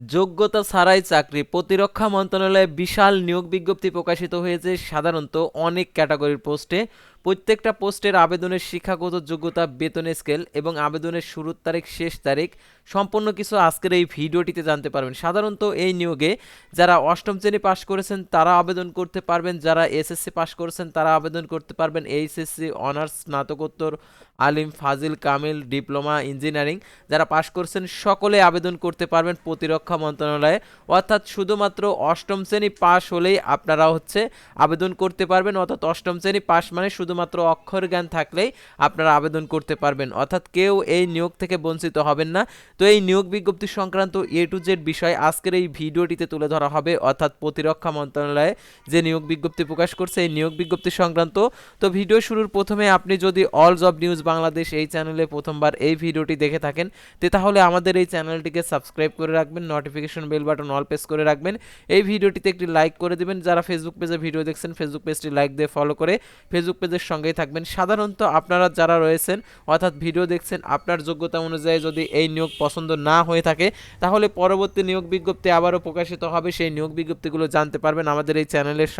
যোগ্যতা ছাড়াই চাকরি। প্রতিরক্ষা মন্ত্রণালয়ে বিশাল নিয়োগ বিজ্ঞপ্তি প্রকাশিত হয়েছে সাধারণত অনেক ক্যাটাগরির পোস্টে। প্রত্যেকটা পোস্টের আবেদনের শিক্ষাগত যোগ্যতা বেতন স্কেল এবং আবেদনের শুরুর তারিখ, শেষ তারিখ সম্পূর্ণ কিছু আজকের এই ভিডিওটিতে জানতে পারবেন। সাধারণত এই নিয়োগে যারা অষ্টম শ্রেণি পাশ করেছেন, তারা আবেদন করতে পারবেন। যারা এসএসসি পাশ করেছেন, তারা আবেদন করতে পারবেন। এইচএসসি, অনার্স, স্নাতকোত্তর, আলিম, ফাজিল, কামিল, ডিপ্লোমা, ইঞ্জিনিয়ারিং যারা পাশ করছেন, সকলে আবেদন করতে পারবেন প্রতিরক্ষা মন্ত্রণালয়ে। অর্থাৎ শুধুমাত্র অষ্টম শ্রেণি পাশ হলেই আপনারা হচ্ছে আবেদন করতে পারবেন। অর্থাৎ অষ্টম শ্রেণি পাশ মানে শুধুমাত্র অক্ষর জ্ঞান থাকলেই আপনারা আবেদন করতে পারবেন। অর্থাৎ কেউ এই নিয়োগ থেকে বঞ্চিত হবেন না। তো এই নিয়োগ বিজ্ঞপ্তি সংক্রান্ত এ টু জেড বিষয় আজকের এই ভিডিওটিতে তুলে ধরা হবে। অর্থাৎ প্রতিরক্ষা মন্ত্রণালয়ে যে নিয়োগ বিজ্ঞপ্তি প্রকাশ করছে, এই নিয়োগ বিজ্ঞপ্তি সংক্রান্ত। তো ভিডিও শুরুর প্রথমে আপনি যদি অল জব নিউজ বাংলাদেশ এই চ্যানেলে প্রথমবার এই ভিডিওটি দেখে থাকেন, তে তাহলে আমাদের এই চ্যানেলটিকে সাবস্ক্রাইব করে রাখবেন notification bell button all press করে রাখবেন। এই ভিডিওটিতে একটি লাইক করে দিবেন। যারা ফেসবুক পেজে ভিডিও দেখছেন ফেসবুক পেজটি লাইক দিয়ে ফলো করে ফেসবুক পেজের সঙ্গেই থাকবেন। সাধারণত আপনারা যারা রয়েছেন, অর্থাৎ ভিডিও দেখছেন, আপনার যোগ্যতা অনুযায়ী যদি এই নিয়োগ পছন্দ না হয়ে থাকে, তাহলে পরবর্তী নিয়োগ বিজ্ঞপ্তি আবারও প্রকাশিত হবে। সেই নিয়োগ বিজ্ঞপ্তিগুলো জানতে পারবেন আমাদের এই চ্যানেলের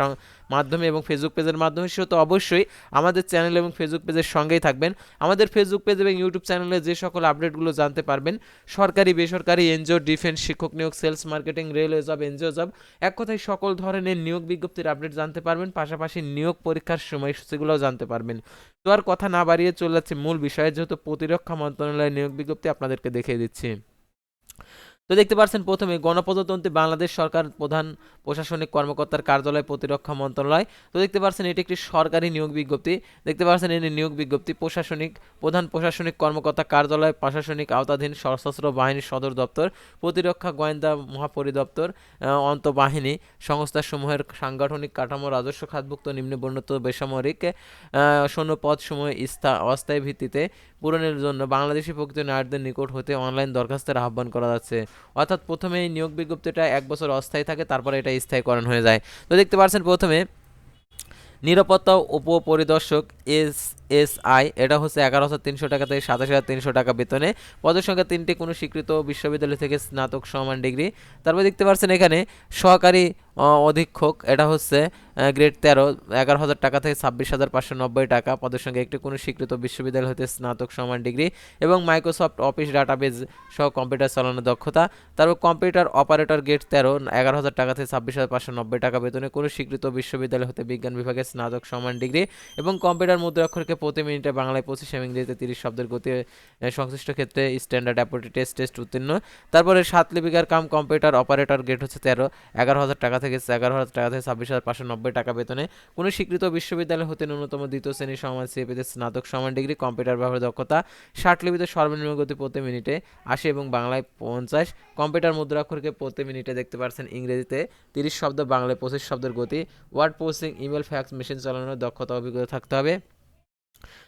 মাধ্যমে এবং ফেসবুক পেজের মাধ্যমে। সেহেতু অবশ্যই আমাদের চ্যানেল এবং ফেসবুক পেজের সঙ্গেই থাকবেন। আমাদের ফেসবুক পেজ এবং ইউটিউব চ্যানেলে যে সকল আপডেটগুলো জানতে পারবেন, সরকারি, বেসরকারি এনজিও ডিফেন্স শিক্ষক নিয়োগ sales marketing railway job NGO job এক কথায় সকল ধরনের নিয়োগ বিজ্ঞপ্তির আপডেট জানতে পারবেন। পাশাপাশি নিয়োগ পরীক্ষার সময়সূচিগুলোও জানতে পারবেন। তো আর কথা না বাড়িয়ে চলে যাচ্ছে মূল বিষয়ে, যেহেতু প্রতিরক্ষা মন্ত্রণালয়ের নিয়োগ বিজ্ঞপ্তি আপনাদেরকে দেখিয়ে দিচ্ছি। তো দেখতে পাচ্ছেন প্রথমে গণপ্রজাতন্ত্রী বাংলাদেশ সরকার প্রধান প্রশাসনিক কর্মকর্তার কার্যালয় প্রতিরক্ষা মন্ত্রণালয়। তো দেখতে পাচ্ছেন এটি একটি সরকারি নিয়োগ বিজ্ঞপ্তি। দেখতে পাচ্ছেন এটি নিয়োগ বিজ্ঞপ্তি প্রশাসনিক প্রধান প্রশাসনিক কর্মকর্তা কার্যালয় প্রশাসনিক আওতাধীন সশস্ত্র বাহিনীর সদর দপ্তর প্রতিরক্ষা গোয়েন্দা মহাপরিদপ্তর অন্তঃবাহিনী সংস্থাসমূহের সাংগঠনিক কাঠামো রাজস্ব খাতভুক্ত নিম্নবর্ণিত বেসামরিক আহ, সৈন্য পদসমূহ স্থা অস্থায়ী ভিত্তিতে পূরণের জন্য বাংলাদেশি প্রকৃত নারীদের নিকট হতে অনলাইন দরখাস্তের আহ্বান করা যাচ্ছে। অর্থাৎ প্রথমে এই নিয়োগ বিজ্ঞপ্তিটা এক বছর অস্থায়ী থাকে, তারপরে এটা স্থায়ীকরণ হয়ে যায়। তো দেখতে পাচ্ছেন প্রথমে নিরাপত্তা উপপরিদর্শক এস এস আই এটা হচ্ছে এগারো হাজার তিনশো টাকা থেকে সাতাশ হাজার তিনশো টাকা বেতনে। পদের সংখ্যা তিনটি, কোনো স্বীকৃত বিশ্ববিদ্যালয় থেকে স্নাতক সমান ডিগ্রি। তারপর দেখতে পাচ্ছেন এখানে সহকারী অধীক্ষক, এটা হচ্ছে গ্রেড তেরো, এগারো হাজার টাকা থেকে ছাব্বিশ হাজার পাঁচশো নব্বই টাকা। পদের সঙ্গে একটি, কোনো স্বীকৃত বিশ্ববিদ্যালয় হতে স্নাতক সমান ডিগ্রি এবং মাইক্রোসফট অফিস ডাটাবেজ সহ কম্পিউটার চালানোর দক্ষতা। তারপর কম্পিউটার অপারেটর গেট তেরো, এগারো হাজার টাকা থেকে ছাব্বিশ হাজার পাঁচশো নব্বই টাকা বেতনে কোনো স্বীকৃত বিশ্ববিদ্যালয় হতে বিজ্ঞান বিভাগে স্নাতক সমান ডিগ্রি এবং কম্পিউটার মুদ্রাক্ষরকে প্রতি মিনিটে বাংলায় পঁচিশ এবং ইংরেজিতে তিরিশ শব্দের গতি সংশ্লিষ্ট ক্ষেত্রে স্ট্যান্ডার্ড অ্যাপোটি টেস্ট টেস্ট উত্তীর্ণ। তারপরে সাত লিপিকার কাম কম্পিউটার অপারেটর গেট হচ্ছে তেরো। এগারো হাজার টাকা থেকে এগারো হাজার টাকা থেকে ছাব্বিশ হাজার পাঁচশো নব্বই টাকা বেতনে। কোনো স্বীকৃত বিশ্ববিদ্যালয় হতে ন্যূনতম দ্বিতীয় শ্রেণির সমান সিএপিতে স্নাতক সমান ডিগ্রি, কম্পিউটার ব্যবহার দক্ষতা, ষাট লিপিতে সর্বনিম্ন গতি প্রতি মিনিটে আশি এবং বাংলায় পঞ্চাশ। কম্পিউটার মুদ্রাক্ষরকে প্রতি মিনিটে দেখতে পারছেন ইংরেজিতে তিরিশ শব্দ, বাংলায় পঁচিশ শব্দের গতি। Word posting email fax machine চালানোর দক্ষতা, অভিজ্ঞতা থাকতে হবে।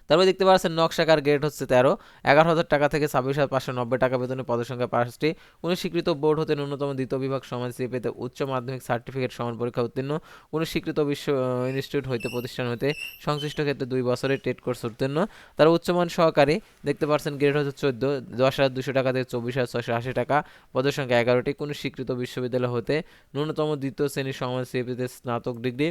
তারপরে দেখতে পাচ্ছেন নকশাকার গ্রেড হচ্ছে তেরো, এগারো হাজার টাকা থেকে ছাব্বিশ হাজার পাঁচশো নব্বই টাকা বেতনে পদের সংখ্যা পাঁচটি কোনো স্বীকৃত বোর্ড হতে ন্যূনতম দ্বিতীয় বিভাগ সমান সি পেতে উচ্চ মাধ্যমিক সার্টিফিকেট সমান পরীক্ষা উত্তীর্ণ কোনো স্বীকৃত বিশ্ব ইনস্টিটিউট হইতে প্রতিষ্ঠান হইতে সংশ্লিষ্ট ক্ষেত্রে দুই বছরের টেট কোর্স উত্তীর্ণ। তারা উচ্চমান সহকারী, দেখতে পাচ্ছেন গ্রেড হচ্ছে চোদ্দ, দশ হাজার দুশো টাকা থেকে চব্বিশ হাজার ছশো আশি টাকা পদের সংখ্যা এগারোটি কোনো স্বীকৃত বিশ্ববিদ্যালয় হতে ন্যূনতম দ্বিতীয় শ্রেণির সমান পেতে স্নাতক ডিগ্রি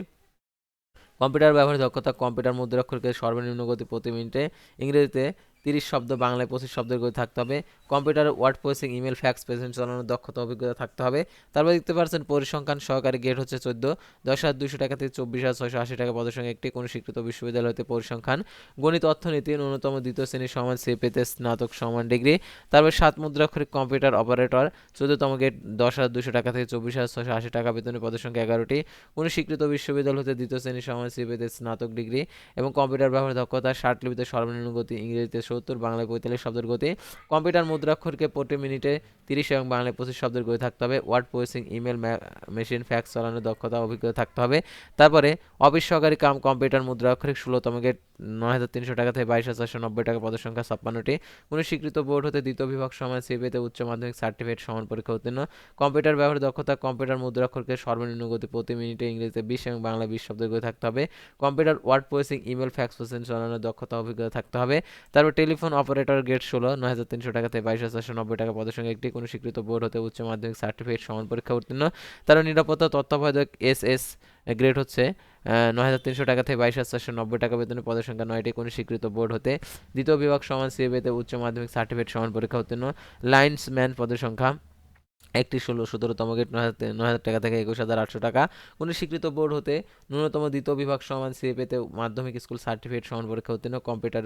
কম্পিউটার ব্যবহারের দক্ষতা কম্পিউটার মুদ্রাক্ষরকে সর্বনিম্ন গতি প্রতি মিনিটে ইংরেজিতে তিরিশ শব্দ, বাংলায় পঁচিশ শব্দের গতি থাকতে হবে। Computer, word processing, email, fax present চালানোর দক্ষতা, অভিজ্ঞতা থাকতে হবে। তারপর দেখতে পাচ্ছেন, পরিসংখ্যান সহকারী গেট হচ্ছে চোদ্দ। দশ হাজার দুশো টাকা থেকে চব্বিশ হাজার ছয়শো আশি টাকা পদের সঙ্গে একটি কোনো স্বীকৃত বিশ্ববিদ্যালয় হতে পরিসংখ্যান। গণিত, অর্থনীতি, ন্যূনতম দ্বিতীয় শ্রেণির সমান সে পেতে স্নাতক সমান ডিগ্রি। তারপর সাত মুদ্রাক্ষরিক কম্পিউটার অপারেটর। চোদ্দতম গেট, দশ হাজার দুশো টাকা থেকে চব্বিশ হাজার ছশো আশি টাকা বেতনের পদের সংখ্যা এগারোটি। কোনো স্বীকৃত বিশ্ববিদ্যালয় হতে দ্বিতীয় শ্রেণির সমান সে পেতে স্নাতক ডিগ্রি এবং কম্পিউটার ব্যবহার দক্ষতা, ষাট লিপিতে সর্বনিম্ন গতি, ইংরেজিতে সত্তর, বাংলায় পঁয়তাল্লিশ শব্দের গতি। কম্পিউটার মুদ্রাক্ষরকে প্রতি মিনিটে তিরিশ এবং বাংলায় পঁচিশ শব্দের করে থাকতে হবে। Word processing, email machine, fax, চালানোর দক্ষতা, অভিজ্ঞতা থাকতে হবে। তারপরে সহকারী কাম কম্পিউটার মুদ্রাক্ষরিক ষোলোতম গেট নয় হাজার তিনশো টাকা থেকে বাইশ হাজার চারশো নব্বই টাকা পদের সংখ্যা ছাপ্পান্নটি। কোনো স্বীকৃত বোর্ড হতে দ্বিতীয় বিভাগ সমান সিবিতে উচ্চ মাধ্যমিক সার্টিফিকেট সমান পরীক্ষা উত্তীর্ণ। কম্পিউটার ব্যবহার দক্ষতা কম্পিউটার মুদ্রাক্ষরকে সর্বনিম্ন গতি প্রতি মিনিটে ইংরেজিতে বিশ এবং বাংলা বিশ শব্দের গতি থাকতে হবে। Computer word processing, email fax processing চালানোর দক্ষতা অভিজ্ঞতা থাকতে হবে। তারপর টেলিফোন অপারেটর গেট ষোলো, নয় হাজার তিনশো টাকা থেকে বাইশ হাজার চারশো নব্বই টাকা পদের একটি। কোনো স্বীকৃত বোর্ড হতে উচ্চ মাধ্যমিক সার্টিফিকেট সমান পরীক্ষা উত্তীর্ণ। তারপর নিরাপত্তা তত্ত্বাবধায়ক এস এস গ্রেড হচ্ছে নয় হাজার তিনশো টাকা থেকে বাইশ হাজার চারশো নব্বই টাকা বেতনের পদের সংখ্যা নয়টি, কোনো স্বীকৃত বোর্ড হতে দ্বিতীয় বিভাগ সমান সিএবিতে উচ্চ মাধ্যমিক সার্টিফিকেট সমান পরীক্ষা উত্তীর্ণ লাইন্সম্যান পদের সংখ্যা একটি ষোলো সতেরোতম গেট নয় হাজার নয় হাজার টাকা থেকে একুশ হাজার আটশো টাকা। কোনো স্বীকৃত বোর্ড হতে ন্যূনতম দ্বিতীয় বিভাগ সমান সিএপিতে মাধ্যমিক স্কুল সার্টিফিকেট সমান পরীক্ষা উত্তীর্ণ, কম্পিউটার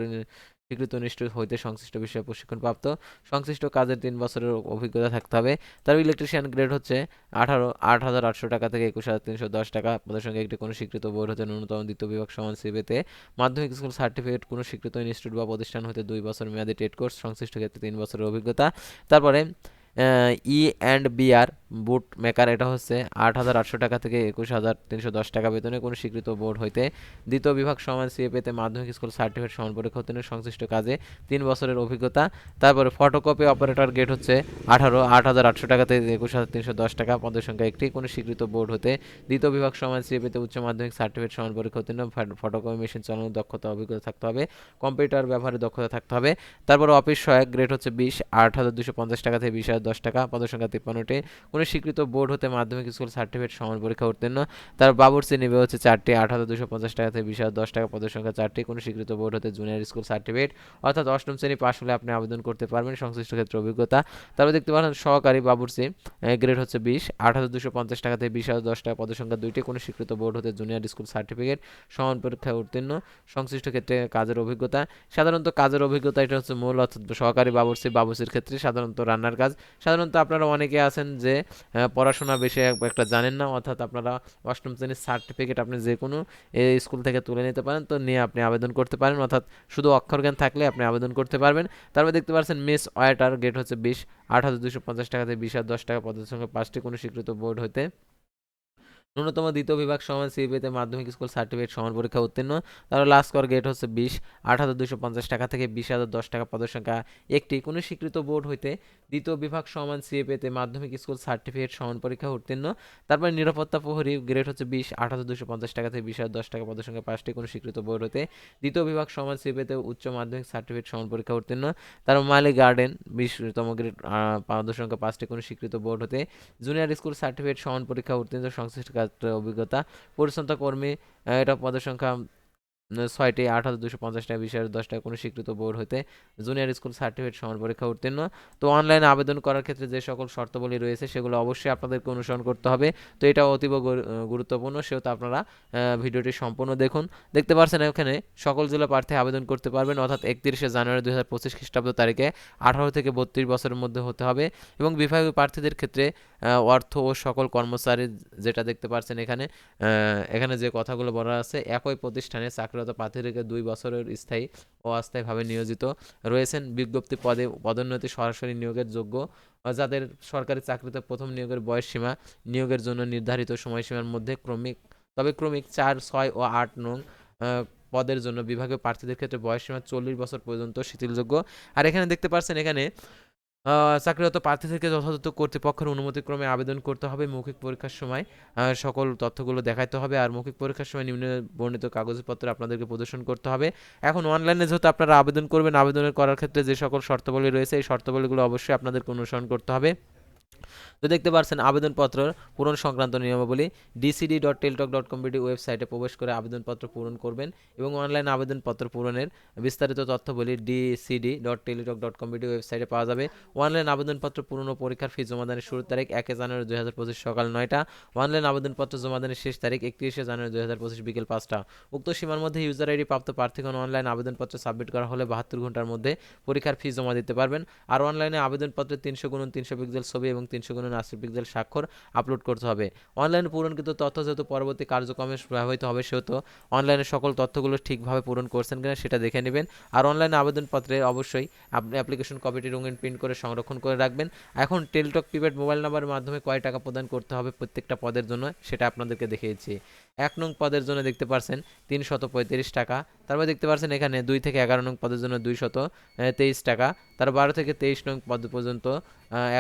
স্বীকৃত নিষ্ঠুর হইতে সংশ্লিষ্ট বিষয়ে প্রশিক্ষণ প্রাপ্ত সংশ্লিষ্ট কাজের তিন বছরের অভিজ্ঞতা থাকতে হবে। তার ইলেকট্রিশিয়ান গ্রেড হচ্ছে আঠারো, আট হাজার আটশো টাকা থেকে একুশ হাজার তিনশো দশ টাকা। পদের সঙ্গে একটি কোনো স্বীকৃত বোর্ড হতে ন্যূনতম দ্বিতীয় বিভাগ সমান সিবিতে মাধ্যমিক স্কুল সার্টিফিকেট কোনো স্বীকৃত ইনস্টিটিউট বা প্রতিষ্ঠান হতে দুই বছর মেয়াদী টেট কোর্স, সংশ্লিষ্ট ক্ষেত্রে তিন বছরের অভিজ্ঞতা। তারপরে E and BR boot maker এটা হচ্ছে আট হাজার আটশো টাকা থেকে একুশ হাজার তিনশো দশ টাকা বেতনে কোনো স্বীকৃত বোর্ড হইতে। দ্বিতীয় বিভাগ সমান সিএপিতে মাধ্যমিক স্কুল সার্টিফিকেট সমান পরীক্ষা উত্তীর্ণ সংশ্লিষ্ট কাজে তিন বছরের অভিজ্ঞতা। তারপরে ফটোকপি অপারেটর গেট হচ্ছে আঠারো, আট হাজার আটশো টাকা থেকে একুশ হাজার তিনশো দশ টাকা পদের সংখ্যা একটি, কোনো স্বীকৃত বোর্ড হতে দ্বিতীয় বিভাগ সমান সিএপিতে উচ্চ মাধ্যমিক সার্টিফিকেট সমান পরীক্ষা উত্তীর্ণ ফটোকপি মেশিন চালানোর দক্ষতা, অভিজ্ঞতা থাকতে হবে। কম্পিউটার ব্যবহারে দক্ষতা থাকতে হবে। তারপর অফিস সহায়ক গ্রেড হচ্ছে বিশ, আট হাজার দুশো পঞ্চাশ টাকা থেকে বিশ হাজার দশ টাকা, পদের সংখ্যা তিপ্পান্নটি। কোনো স্বীকৃত বোর্ড হতে মাধ্যমিক স্কুল সার্টিফিকেট সমান পরীক্ষা উত্তীর্ণ। তার বাবুর্চি নেবে হচ্ছে চারটি, আট হাজার দুশো পঞ্চাশ টাকা থেকে বিশ হাজার দশ টাকা, পদের সংখ্যা চারটি। কোনো স্বীকৃত বোর্ড হতে জুনিয়র স্কুল সার্টিফিকেট অর্থাৎ অষ্টম শ্রেণি পাশ হলে আপনি আবেদন করতে পারবেন সংশ্লিষ্ট ক্ষেত্রে অভিজ্ঞতা। তারপর দেখতে পারেন সহকারী বাবুর্চি গ্রেড হচ্ছে বিশ, আট হাজার দুশো পঞ্চাশ টাকা থেকে বিশ হাজার দশ টাকা, পদের সংখ্যা দুইটি। কোনো স্বীকৃত বোর্ড হতে জুনিয়র স্কুল সার্টিফিকেট সমান পরীক্ষায় উত্তীর্ণ, সংশ্লিষ্ট ক্ষেত্রে কাজের অভিজ্ঞতা। সাধারণত কাজের অভিজ্ঞতা এটা হচ্ছে মূল, অর্থাৎ সহকারী বাবুর্চি বাবুর্চির ক্ষেত্রে সাধারণত রান্নার কাজ। সাধারণত আপনারা অনেকে আছেন যে পড়াশোনা বেশি একটা জানেন না, অর্থাৎ আপনারা অষ্টম শ্রেণির সার্টিফিকেট আপনি যে কোনো স্কুল থেকে তুলে নিতে পারেন, তো নিয়ে আপনি আবেদন করতে পারেন, অর্থাৎ শুধু অক্ষর জ্ঞান থাকলে আপনি আবেদন করতে পারবেন। তারপর দেখতে পাচ্ছেন মিস ওয়াটার গেট হচ্ছে বিশ আট হাজার দুশো পঞ্চাশ টাকা থেকে বিশ হাজার দশ টাকা পদের সঙ্গে পাঁচটি কোনো স্বীকৃত বোর্ড হতে ন্যূনতম দ্বিতীয় বিভাগ সমান সিবিতে মাধ্যমিক স্কুল সার্টিফিকেট সমান পরীক্ষা উত্তীর্ণ। তার লাস্ট কর গেট হচ্ছে বিশ। আট হাজার দুশো পঞ্চাশ টাকা থেকে বিশ হাজার দশ টাকা পদের সংখ্যা একটি। কোনো স্বীকৃত বোর্ড হইতে দ্বিতীয় বিভাগ সমান সিএপিতে মাধ্যমিক স্কুল সার্টিফিকেট সমান পরীক্ষা উত্তীর্ণ। তারপর নিরাপত্তা প্রহরী গ্রেড হচ্ছে বিশ। আট হাজার দুশো পঞ্চাশ টাকা থেকে বিশ হাজার দশ টাকা পদের সংখ্যা পাঁচটি। কোনো স্বীকৃত বোর্ড হতে দ্বিতীয় বিভাগ সমান সিএপিতে উচ্চ মাধ্যমিক সার্টিফিকেট সমান পরীক্ষা উত্তীর্ণ। তারপর মালি গার্ডেন, বিশতম গ্রেড পদের সংখ্যা পাঁচটি। কোনো স্বীকৃত বোর্ড হতে জুনিয়র স্কুল সার্টিফিকেট সমান পরীক্ষা উত্তীর্ণ। সংশ্লিষ্ট অভিজ্ঞতা। পরিচ্ছন্নতা কর্মী এটা পদের সংখ্যা ছয়টি আট হাজার দুশো পঞ্চাশ টাকা হাজার, দশ টাকা কোনো স্বীকৃত বোর্ড হতে জুনিয়র স্কুল সার্টিফিকেট সমান পরীক্ষা উত্তীর্ণ। তো অনলাইনে আবেদন করার ক্ষেত্রে যে সকল শর্তাবলী রয়েছে, সেগুলো অবশ্যই আপনাদেরকে অনুসরণ করতে হবে। তো এটা অতীব গুরুত্বপূর্ণ, সেহেতু আপনারা ভিডিওটি সম্পূর্ণ দেখুন। দেখতে পাচ্ছেন এখানে সকল জেলা প্রার্থী আবেদন করতে পারবেন, অর্থাৎ একত্রিশে জানুয়ারি দুই হাজার পঁচিশ খ্রিস্টাব্দ তারিখে আঠারো থেকে বত্রিশ বছরের মধ্যে হতে হবে। এবং বিভাগীয় প্রার্থীদের ক্ষেত্রে অর্থ ও সকল কর্মচারী যেটা দেখতে পাচ্ছেন এখানে এখানে যে কথাগুলো বলা আছে, একই প্রতিষ্ঠানে চাকরিরত প্রার্থীদেরকে দুই বছরের স্থায়ী ও অস্থায়ীভাবে নিয়োজিত। রয়েছেন বিজ্ঞপ্তি পদে পদোন্নতি সরাসরি নিয়োগের যোগ্য। যাদের সরকারি চাকরিতে প্রথম নিয়োগের বয়স সীমা নিয়োগের জন্য নির্ধারিত সময়সীমার মধ্যে ক্রমিক, তবে ক্রমিক চার, ছয় ও আট নং পদের জন্য বিভাগীয় প্রার্থীদের ক্ষেত্রে বয়সসীমা চল্লিশ বছর পর্যন্ত শিথিলযোগ্য। আর এখানে দেখতে পাচ্ছেন এখানে চাকরিরত প্রার্থী থেকে যথাযথ কর্তৃপক্ষের অনুমতিক্রমে আবেদন করতে হবে। মৌখিক পরীক্ষার সময় সকল তথ্যগুলো দেখাতে হবে আর মৌখিক পরীক্ষার সময় নিম্ন বর্ণিত কাগজপত্র আপনাদেরকে প্রদর্শন করতে হবে। এখন অনলাইনে যেহেতু আপনারা আবেদন করবেন, আবেদনের করার ক্ষেত্রে যে সকল শর্তাবলী রয়েছে, এই শর্তাবলীগুলো অবশ্যই আপনাদেরকে অনুসরণ করতে হবে। তো দেখতে পাচ্ছেন আবেদনপত্র পূরণ সংক্রান্ত নিয়মাবলী DCD dot Teletalk dot com BD ওয়েবসাইটে প্রবেশ করে আবেদনপত্র পূরণ করবেন এবং অনলাইন আবেদনপত্র পূরণের বিস্তারিত তথ্যবলী ডিসিডি ডট টেলিটক ডট কম্পিটি ওয়েবসাইটে পাওয়া যাবে। অনলাইন আবেদনপত্র পূরণ ও পরীক্ষার ফি জমাদানের শুরুর তারিখ একে জানুয়ারি দুই হাজার পঁচিশ সকাল নয়টা। অনলাইন আবেদনপত্র জমাদানের শেষ তারিখ একত্রিশে জানুয়ারি দুই হাজার পঁচিশ বিকেল পাঁচটা। উক্ত সীমার মধ্যে ইউজার আইডি প্রাপ্ত প্রার্থীগণ অনলাইন আবেদনপত্র সাবমিট করা হলে বাহাত্তর ঘণ্টার মধ্যে পরীক্ষার ফি জমা দিতে পারবেন। আর অনলাইনে আবেদনপত্রে তিনশো গুণ তিনশো পিক্সেল ছবি এবং তিনশো গুণ আশি পিক্সেল স্বাক্ষর আপলোড করতে হবে। অনলাইনে পূরণকৃত তথ্য যেহেতু পরবর্তী কার্যক্রমে ব্যবহৃত হবে, সেহেতু অনলাইনে সকল তথ্যগুলো ঠিকভাবে পূরণ করছেন কিনা সেটা দেখে নেবেন। আর অনলাইনে আবেদনপত্রে অবশ্যই আপনি অ্যাপ্লিকেশন কপিটি রঙিন প্রিন্ট করে সংরক্ষণ করে রাখবেন। এখন টেলটক প্রিপেড মোবাইল নাম্বারের মাধ্যমে কয় টাকা প্রদান করতে হবে প্রত্যেকটা পদের জন্য, সেটা আপনাদেরকে দেখিয়েছি। এক নং পদের জন্য দেখতে পারছেন, তিনশত পঁয়ত্রিশ টাকা। তারপর দেখতে পাচ্ছেন এখানে দুই থেকে এগারো নং পদের জন্য দুইশত তেইশ টাকা। তার বারো থেকে তেইশ নং পদ পর্যন্ত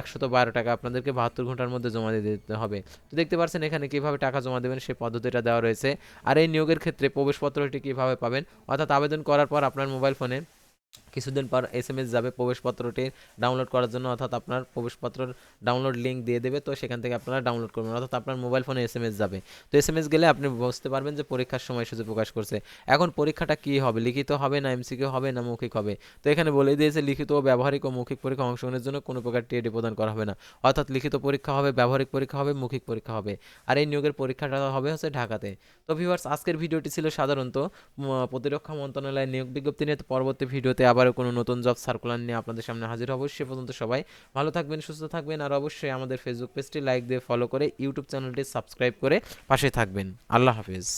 একশত বারো টাকা আপনাদেরকে বাহাত্তর ঘণ্টার মধ্যে জমা দিয়ে দিতে হবে। তো দেখতে পাচ্ছেন এখানে কীভাবে টাকা জমা দেবেন সেই পদ্ধতিটা দেওয়া রয়েছে। আর এই নিয়োগের ক্ষেত্রে প্রবেশপত্রটি কীভাবে পাবেন? অর্থাৎ আবেদন করার পর আপনার মোবাইল ফোনে কিছুদিন পর এস এম এস যাবে প্রবেশপত্রটি ডাউনলোড করার জন্য, অর্থাৎ আপনার প্রবেশপত্রের ডাউনলোড লিঙ্ক দিয়ে দেবে, তো সেখান থেকে আপনারা ডাউনলোড করবেন, অর্থাৎ আপনার মোবাইল ফোনে এস এম এস যাবে। তো এস এম এস গেলে আপনি বুঝতে পারবেন যে পরীক্ষার সময়সূচি প্রকাশ করছে। এখন পরীক্ষাটা কী হবে? লিখিত হবে না এমসিকিউ হবে না মৌখিক হবে? তো এখানে বলে দিয়েছে, লিখিত ও ব্যবহারিক ও মৌখিক পরীক্ষা অংশগ্রহণের জন্য কোনো প্রকার টিএডি প্রদান করা হবে না। অর্থাৎ লিখিত পরীক্ষা হবে, ব্যবহারিক পরীক্ষা হবে, মৌখিক পরীক্ষা হবে। আর এই নিয়োগের পরীক্ষাটা হবে হচ্ছে ঢাকাতে। তো ভিউয়ার্স আজকের ভিডিওটি ছিল সাধারণত প্রতিরক্ষা মন্ত্রণালয়ের নিয়োগ বিজ্ঞপ্তি নিয়ে পরবর্তী ভিডিওতে আবারও কোনো নতুন জব সার্কুলার নিয়ে আপনাদের সামনে হাজির হব, সে পর্যন্ত সবাই ভালো থাকবেন, সুস্থ থাকবেন আর অবশ্যই আমাদের ফেসবুক পেজটি লাইক দিয়ে ফলো করে ইউটিউব চ্যানেলটি সাবস্ক্রাইব করে পাশে থাকবেন। আল্লাহ হাফিজ।